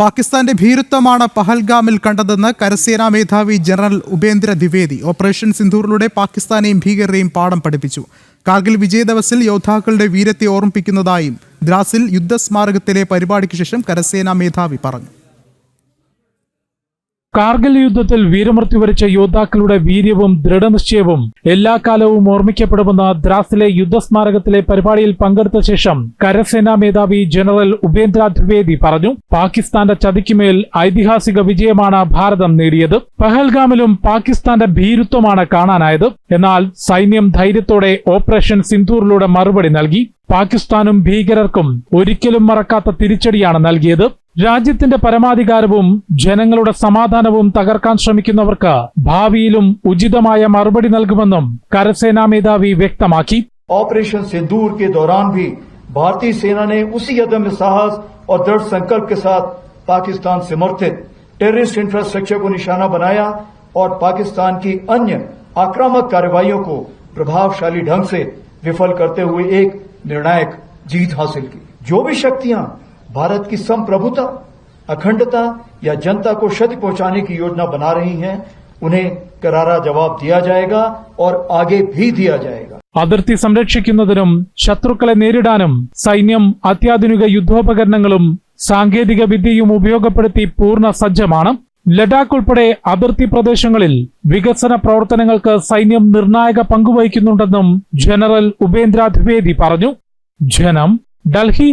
പാകിസ്ഥാന്റെ ഭീരുത്വമാണ് പഹൽഗാമിൽ കണ്ടതെന്ന് കരസേനാ മേധാവി ജനറൽ ഉപേന്ദ്ര ദ്വിവേദി ഓപ്പറേഷൻ സിന്ധൂറിലൂടെ പാകിസ്ഥാനെയും ഭീകരരെയും പാഠം പഠിപ്പിച്ചു കാർഗിൽ വിജയ ദിവസിൽ യോദ്ധാക്കളുടെ വീരത്തെ ഓർമ്മിപ്പിക്കുന്നതായും ദ്രാസിൽ യുദ്ധസ്മാരകത്തിലെ പരിപാടിക്ക് ശേഷം കരസേനാ മേധാവി പറഞ്ഞു കാർഗിൽ യുദ്ധത്തിൽ വീരമൃത്യു വരിച്ച യോദ്ധാക്കളുടെ വീര്യവും ദൃഢനിശ്ചയവും എല്ലാ കാലവും ഓർമ്മിക്കപ്പെടുമെന്ന് ദ്രാസിലെ യുദ്ധസ്മാരകത്തിലെ പരിപാടിയിൽ പങ്കെടുത്ത ശേഷം കരസേനാ മേധാവി ജനറൽ ഉപേന്ദ്ര ദ്വിവേദി പറഞ്ഞു പാകിസ്ഥാന്റെ ചതിക്കുമേൽ ഐതിഹാസിക വിജയമാണ് ഭാരതം നേടിയത് പഹൽഗാമിലും പാകിസ്ഥാന്റെ ഭീരുത്വമാണ് കാണാനായത് എന്നാൽ സൈന്യം ധൈര്യത്തോടെ ഓപ്പറേഷൻ സിന്ധൂറിലൂടെ മറുപടി നൽകി പാകിസ്ഥാനും ഭീകരർക്കും ഒരിക്കലും മറക്കാത്ത തിരിച്ചടിയാണ് നൽകിയത് राज्य परमाधिकार जन സമാധാനവും श्रमिक भावी उचित ഉചിതമായ മറുപടി करसेना मेधावी व्यक्त ऑपरेशन सिंदूर के दौरान भी भारतीय सेना ने उसी अदम्य साहस और दृढ़ संकल्प के साथ पाकिस्तान समर्थित टेररिस्ट इंफ्रास्ट्रक्चर को निशाना बनाया और पाकिस्तान की अन्य आक्रामक कार्रवाइयों को प्रभावशाली ढंग से विफल करते हुए एक निर्णायक जीत हासिल की जो भी शक्तियां भारत की संप्रभुता अखंडता या जनता को क्षति पहुंचाने की योजना बना रही हैं उन्हें करारा जवाब दिया जाएगा और आगे भी दिया जाएगा आदर्ति സംരക്ഷിക്കുന്നதரும் शत्रुക്കളെ നേരിടാനും സൈന്യം అధ్యాధునిక യുദ്ധോപകരണങ്ങളും സാങ്കേതിക വിദ്യയും ഉപയോഗപ്രതി പൂർണ സജ്ജമാണ് ലഡാക്ക് ഉൾപ്പെടെ അതിർത്തി പ്രദേശങ്ങളിൽ വികസന പ്രവർത്തനങ്ങൾക്ക് സൈന്യം നിർണായക പങ്കുവഹിക്കുന്നതെന്നും ജനറൽ ഉഭേന്ദ്ര ത്രിവേദി പറഞ്ഞു ജനം ഡൽഹി